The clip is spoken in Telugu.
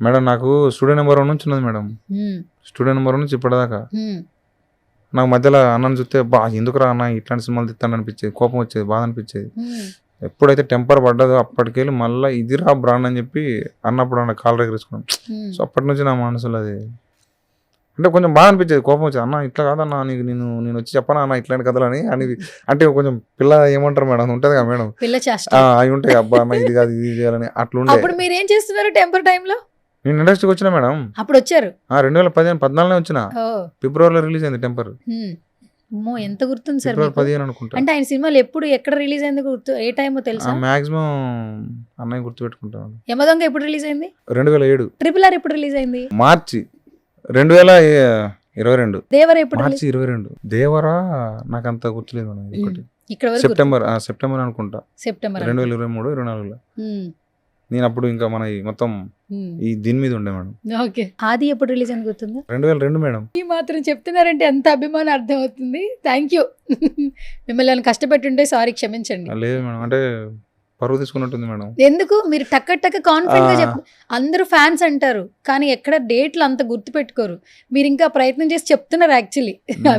మేడం నాకు స్టూడెంట్ నెంబర్ వన్ నుంచి ఉన్నది మేడం. స్టూడెంట్ నెంబర్ నుంచి ఇప్పటిదాకా. నాకు మధ్యలో అన్నని చూస్తే బా ఎందుకురా అన్న ఇట్లాంటి సినిమాలు తిత్తాను అనిపించేది కోపం వచ్చేది బాధ అనిపించేది. ఎప్పుడైతే టెంపర్ పడ్డదో అప్పటికెళ్ళి మళ్ళీ ఇదిరా బ్రాండ్ అని చెప్పి అన్నప్పుడు అన్న కాల్ ఎగరేసుకున్నాం. ఉమ్. సో అప్పటి నుంచి నా మనసులో అది అంటే కొంచెం బాగా అనిపించేది కోపం వచ్చేది. అన్న ఇట్లా కాదన్నా నీకు నేను నేను వచ్చి చెప్పనా అన్న ఇట్లాంటి కథలు అని అని అంటే కొంచెం పిల్ల ఏమంటారు మేడం ఉంటుంది కదా మేడం అవి ఉంటాయి అబ్బా ఇది కాదు ఇది చేయాలని అట్లా మీరు ఏం చేస్తున్నారు టెంపర్ టైంలో? నేను ఇండస్ట్రీకి వచ్చిన మేడం. అప్పుడు వచ్చారు ఆ రెండు వేల పదిహేను పద్నాలుగులో వచ్చిన. ఫిబ్రవరిలో రిలీజ్ అయింది టెంపర్. అమ్మో ఎంత గుర్తుంది సార్? పదిహేను అనుకుంటా. అంటే ఆయన సినిమాలు ఎప్పుడు ఎక్కడ రిలీజ్ అయింది గుర్తు ఏ టైమో తెలుసా? మాక్సిమం అన్నయ్య గుర్తుపెట్టుకుంటాను యమదొంగ ఎప్పుడు రిలీజ్ అయింది? రెండు వేల ఏడు. ట్రిపుల్ ఆర్ ఎప్పుడు రిలీజ్ అయింది? మార్చి రెండు వేల ఇరవై రెండు. దేవర ఎప్పుడు మార్చి ఇరవై రెండు. దేవరా? నాకు అంత గుర్తులేదు ఒకటి ఇక్కడ గుర్తు. సెప్టెంబర్ సెప్టెంబర్ అనుకుంటా. సెప్టెంబర్ రెండు వేల ఇరవై మూడు ఇరవై నాలుగులో. నేను అప్పుడు ఇంకా మన ఈ మొత్తం. ఈ దీని మీద ఉండే మేడం. ఓకే. ఆది ఎప్పుడు రిలీజ్ అని గుర్తుందా? రెండు వేల రెండు మేడం. ఈ మాత్రం చెప్తున్నారంటే ఎంత అభిమానం అర్థం అవుతుంది థ్యాంక్ యూ మిమ్మల్ని ఏమైనా కష్టపెట్టుంటే సారీ క్షమించండి. లేదు మేడం. అంటే పరువు తీసుకున్నట్టుంది మేడం. ఎందుకు? మీరు టక్క టక్క కాన్ఫిడెంట్గా ఆ. చెప్ అందరూ ఫ్యాన్స్ అంటారు. కానీ ఎక్కడ డేట్లు అంత గుర్తు పెట్టుకోరు మీరు ఇంకా ప్రయత్నం చేసి చెప్తున్నారు యాక్చువల్లీ